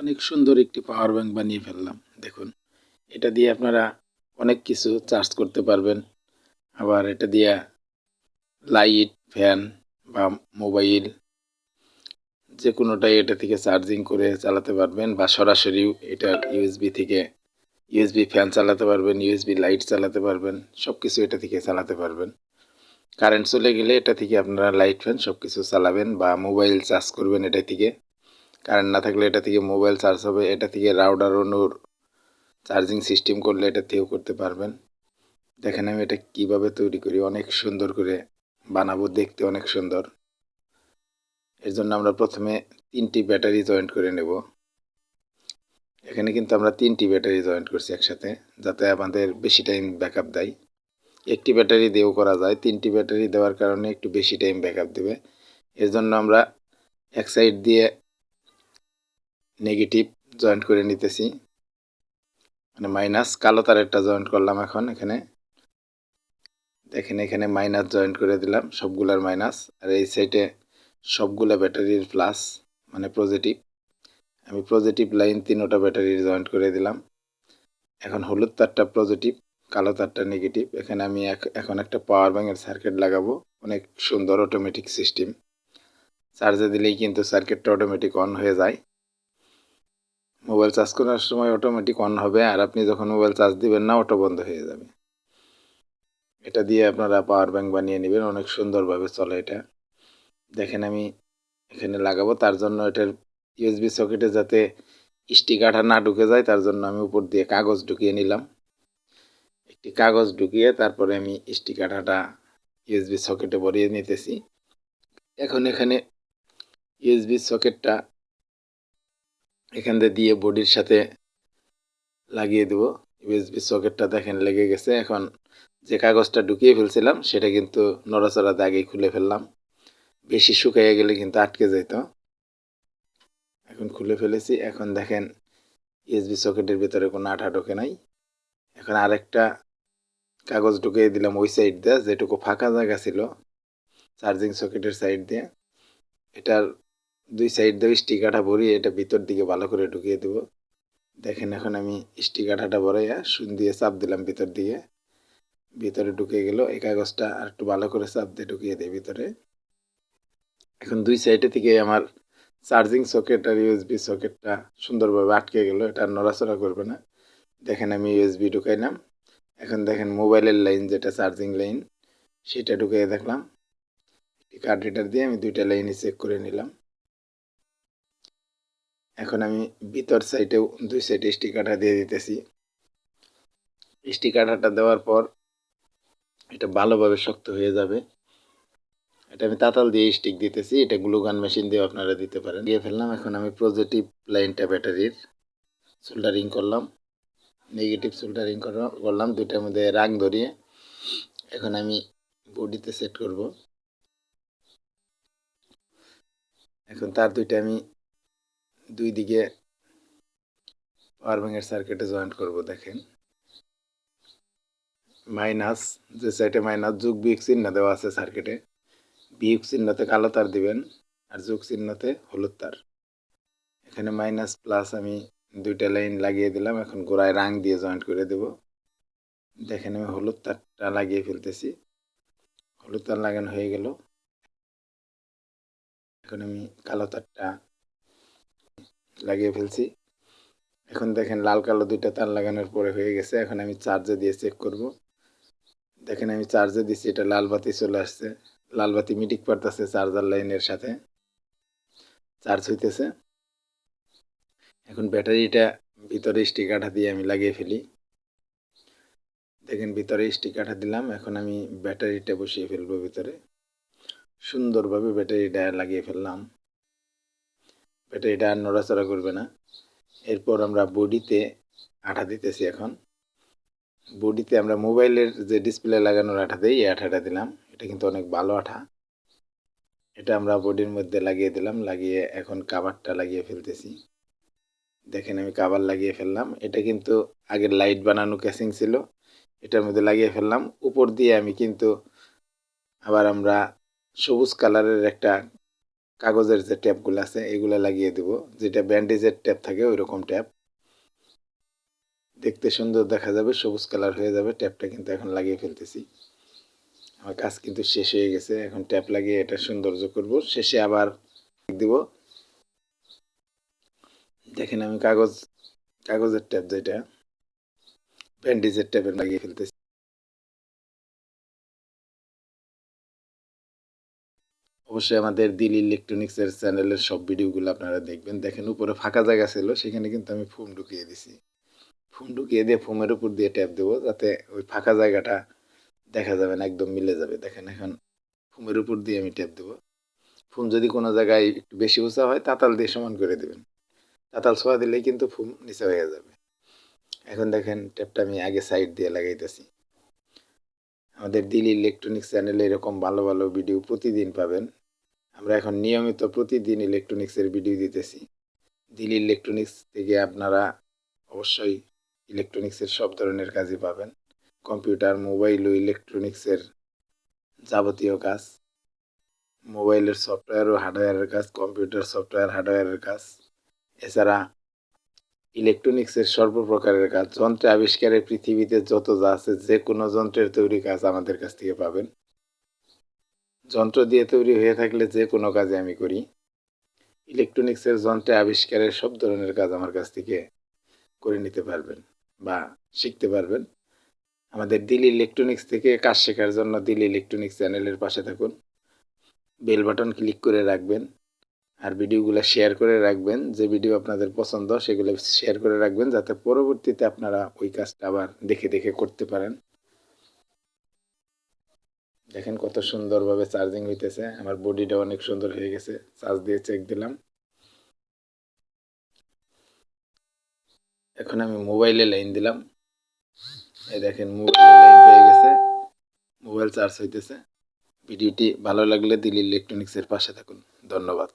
অনেক সুন্দর একটি পাওয়ার ব্যাংক বানিয়ে ফেললাম। দেখুন, এটা দিয়ে আপনারা অনেক কিছু চার্জ করতে পারবেন। আবার এটা দিয়ে লাইট ফ্যান বা মোবাইল যে কোনোটাই এটা থেকে চার্জিং করে চালাতে পারবেন বা সরাসরি এটা ইউএসবি থেকে ইউএসবি ফ্যান চালাতে পারবেন ইউএসবি লাইট চালাতে পারবেন সব কিছু এটা থেকে চালাতে পারবেন। কারেন্ট চলে গেলে এটা থেকে আপনারা লাইট ফ্যান সব কিছু চালাবেন বা মোবাইল চার্জ করবেন এটা থেকে। কারেন্ট না থাকলে এটা থেকে মোবাইল চার্জ হবে, এটা থেকে রাউডার অনুর চার্জিং সিস্টেম করলে এটা থেকেও করতে পারবেন। দেখেন আমি এটা কীভাবে তৈরি করি, অনেক সুন্দর করে বানাবো, দেখতে অনেক সুন্দর। এর জন্য আমরা প্রথমে তিনটি ব্যাটারি জয়েন্ট করে নেব। এখানে কিন্তু আমরা তিনটি ব্যাটারি জয়েন্ট করছি একসাথে, যাতে আমাদের বেশি টাইম ব্যাকআপ দেয়। একটি ব্যাটারি দিয়েও করা যায়, তিনটি ব্যাটারি দেওয়ার কারণে একটু বেশি টাইম ব্যাকআপ দেবে। এর জন্য আমরা এক সাইড দিয়ে নেগেটিভ জয়েন্ট করে নিতেছি। মানে মাইনাস কালো তারেরটা জয়েন্ট করলাম এখন এখানে। দেখেন এখানে মাইনাস জয়েন্ট করে দিলাম, সবগুলার মাইনাস আর এই সাইডে সবগুলা ব্যাটারির প্লাস মানে পজিটিভ আমি পজিটিভ লাইন তিনোটা ব্যাটারির জয়েন্ট করে দিলাম। এখন হলুদ তারটা পজিটিভ কালো তারটা নেগেটিভ এখানে আমি এখন একটা পাওয়ার ব্যাঙ্কের সার্কিট লাগাবো, অনেক সুন্দর অটোমেটিক সিস্টেম চার্জে দিলেই কিন্তু সার্কিটটা অটোমেটিক অন হয়ে যায়। মোবাইল চার্জ করার সময় অটোমেটিক অন হবে আর আপনি যখন মোবাইল চার্জ দিবেন না অটো বন্ধ হয়ে যাবে। এটা দিয়ে আপনারা পাওয়ার ব্যাঙ্ক বানিয়ে নেবেন, অনেক সুন্দরভাবে চলে এটা। দেখেন আমি এখানে লাগাবো, তার জন্য এটার ইউএসবি সকেটে যাতে স্টিকারটা না ঢুকে যায়, তার জন্য আমি উপর দিয়ে কাগজ ঢুকিয়ে নিলাম। একটি কাগজ ঢুকিয়ে তারপরে আমি স্টিকারটা ইউএসবি সকেটে ভরিয়ে নিতেছি। এখন এখানে ইউএসবি সকেটটা এখান দিয়ে বডির সাথে লাগিয়ে দেবো। ইউএসবি সকেটটা দেখেন লেগে গেছে। এখন যে কাগজটা ঢুকিয়ে ফেলছিলাম, সেটা কিন্তু নড়াচড়াতে আগেই খুলে ফেললাম। বেশি শুকাইয়ে গেলে কিন্তু আটকে যেত এখন খুলে ফেলেছি। এখন দেখেন ইউএসবি সকেটের ভিতরে কোনো আঠা ঢোকে নাই। এখন আরেকটা কাগজ ঢুকিয়ে দিলাম ওই সাইড দিয়ে, যেটুকু ফাঁকা জায়গা ছিল চার্জিং সকেটের সাইড দিয়ে। এটার দুই সাইড দিয়ে স্টিকাটা ভরিয়ে এটা ভিতর দিকে ভালো করে ঢুকিয়ে দেব। দেখেন এখন আমি স্টিকারটা ভরাইয়া শুন দিয়ে চাপ দিলাম ভিতর দিকে। ভিতরে ঢুকে গেল, এই কাগজটা আর একটু ভালো করে চাপ দিয়ে ঢুকিয়ে দেয় ভিতরে। এখন দুই সাইডে থেকে আমার চার্জিং সকেট আর ইউএসবি সকেটটা সুন্দরভাবে আটকে গেল, এটা নড়াচড়া করবে না। দেখেন আমি ইউএসবি ঢুকাইলাম। এখন দেখেন মোবাইলের লাইন যেটা চার্জিং লাইন সেটা ঢুকিয়ে দেখলাম। কার্ড রিডার দিয়ে আমি দুইটা লাইনে চেক করে নিলাম। এখন আমি ভিতর সাইডেও দুই সাইডে স্টিকারটা দিয়ে দিতেছি। স্টিকারটা দেওয়ার পর এটা ভালোভাবে শক্ত হয়ে যাবে। এটা আমি তাতাল দিয়ে স্টিক দিতেছি। এটা গ্লুগান মেশিন দিয়ে আপনারা দিতে পারেন। দিয়ে ফেললাম। এখন আমি পজিটিভ লাইনটা ব্যাটারির সোল্ডারিং করলাম। নেগেটিভ সোল্ডারিং করলাম। দুইটার মধ্যে রাং ধরিয়ে এখন আমি বডিতে সেট করব। এখন তার দুইটা আমি দুই দিকে পাওয়ার ব্যাঙ্কের সার্কিটে জয়েন্ট করব, দেখেন। মাইনাস যে সাইডে মাইনাস যুগ বিয়োগ চিহ্ন দেওয়া আছে সার্কিটে বিয়োগ চিহ্নতে কালো তার দিবেন আর যোগ চিহ্নতে হলুদ তার। এখানে মাইনাস প্লাস আমি দুইটা লাইন লাগিয়ে দিলাম, এখন গোড়ায় রাং দিয়ে জয়েন্ট করে দেব। দেখেন আমি হলুদ তারটা লাগিয়ে ফেলতেছি। হলুদ তার লাগানো হয়ে গেল। এখন আমি কালো তারটা লাগিয়ে ফেলছি। এখন দেখেন লাল কালো দুইটা তার লাগানোর পরে হয়ে গেছে। এখন আমি চার্জে দিয়ে চেক করব। দেখেন আমি চার্জে দিচ্ছি এটা লাল বাতি চলে আসছে। লাল বাতি মিটিক পারতেছে চার্জার লাইনের সাথে। চার্জ হইতেছে। এখন ব্যাটারিটা ভিতরে স্টিকারটা দিয়ে আমি লাগিয়ে ফেলি। দেখেন ভিতরে স্টিকারটা দিলাম, এখন আমি ব্যাটারিটা বসিয়ে ফেলব ভিতরে। সুন্দরভাবে ব্যাটারিটা লাগিয়ে ফেললাম। ব্যাটারিটা আর নড়াচড়া করবে না। এরপর আমরা বডিতে আঠা দিতেছি এখন। বডিতে আমরা মোবাইলের যে ডিসপ্লে লাগানোর আঠা দিই, এই আঠাটা দিলাম। এটা কিন্তু অনেক ভালো আঠা। এটা আমরা বডির মধ্যে লাগিয়ে দিলাম, লাগিয়ে এখন কাভারটা লাগিয়ে ফেলতেছি। দেখেন আমি কাভার লাগিয়ে ফেললাম। এটা কিন্তু আগের লাইট বানানো ক্যাসিং ছিল। এটার মধ্যে লাগিয়ে ফেললাম। উপর দিয়ে আমি কিন্তু আবার আমরা সবুজ কালারের একটা কাগজের যে ট্যাপগুলো আছে, এগুলো লাগিয়ে দেব। যেটা ব্যান্ডেজের ট্যাপ থাকে ওই রকম ট্যাপ। দেখতে সুন্দর দেখা যাবে, সবুজ কালার হয়ে যাবে, ট্যাপটা কিন্তু এখন লাগিয়ে ফেলতেছি। আমার কাজ কিন্তু শেষ হয়ে গেছে, এখন ট্যাপ লাগিয়ে এটা সৌন্দর্য করব। শেষে আবার দিব। দেখেন আমি কাগজ, কাগজের ট্যাপ যেটা, ব্যান্ডেজের ট্যাপের লাগিয়ে ফেলতেছি। অবশ্যই আমাদের দিল ইলেকট্রনিক্সের চ্যানেলের সব ভিডিওগুলো আপনারা দেখবেন। দেখেন, উপরে ফাঁকা জায়গা ছিল, সেখানে কিন্তু আমি ফোম ঢুকিয়ে দিছি। ফোম ঢুকিয়ে দিয়ে ফোমের উপর দিয়ে ট্যাপ দেবো, যাতে ওই ফাঁকা জায়গাটা দেখা যাবে না, একদম মিলে যাবে। দেখেন, এখন ফোমের উপর দিয়ে আমি ট্যাপ দেবো। ফোম যদি কোনো জায়গায় একটু বেশি উঁচা হয়, তাতাল দিয়ে সমান করে দেবেন। তাতাল ছোঁয়া দিলেই কিন্তু ফোম নিচে হয়ে যাবে। এখন দেখেন ট্যাপটা আমি আগে সাইড দিয়ে লাগাইতেছি। আমাদের দিল ইলেকট্রনিক্স চ্যানেলে এরকম ভালো ভালো ভিডিও প্রতিদিন পাবেন। আমরা এখন নিয়মিত প্রতিদিন ইলেকট্রনিক্সের ভিডিও দিতেছি। দিল ইলেকট্রনিক্স থেকে আপনারা অবশ্যই ইলেকট্রনিক্সের সব ধরনের কাজই পাবেন। কম্পিউটার, মোবাইল ও ইলেকট্রনিক্সের যাবতীয় কাজ। মোবাইলের সফটওয়্যার ও হার্ডওয়্যারের কাজ, কম্পিউটার সফটওয়্যার, হার্ডওয়্যারের কাজ। এছাড়া ইলেকট্রনিক্সের সর্বপ্রকারের কাজ। যন্ত্রে আবিষ্কারের পৃথিবীতে যত যা আছে যে কোনো যন্ত্রের তৈরি কাজ আমাদের কাছ থেকে পাবেন। যন্ত্র দিয়ে তৈরি হয়ে থাকলে যে কোনো কাজে আমি করি। ইলেকট্রনিক্সের যন্ত্রে আবিষ্কারের সব ধরনের কাজ আমার কাছ থেকে করে নিতে পারবেন বা শিখতে পারবেন। আমাদের দিল্লি ইলেকট্রনিক্স থেকে কাজ শেখার জন্য দিল্লি ইলেকট্রনিক্স চ্যানেলের পাশে থাকুন। বেল বাটন ক্লিক করে রাখবেন আর ভিডিওগুলো শেয়ার করে রাখবেন। যে ভিডিও আপনাদের পছন্দ, সেগুলো শেয়ার করে রাখবেন যাতে পরবর্তীতে আপনারা ওই কাজটা আবার দেখে দেখে করতে পারেন। দেখেন কত সুন্দরভাবে চার্জিং হইতেছে। আমার বডিটা অনেক সুন্দর হয়ে গেছে। চার্জ দিয়ে চেক দিলাম। এখন আমি মোবাইলে লাইন দিলাম। এই দেখেন মোবাইলে লাইন পেয়ে গেছে। মোবাইল চার্জ হইতেছে। ভিডিওটি ভালো লাগলে দিল্লি ইলেকট্রনিক্সের পাশে থাকুন। ধন্যবাদ।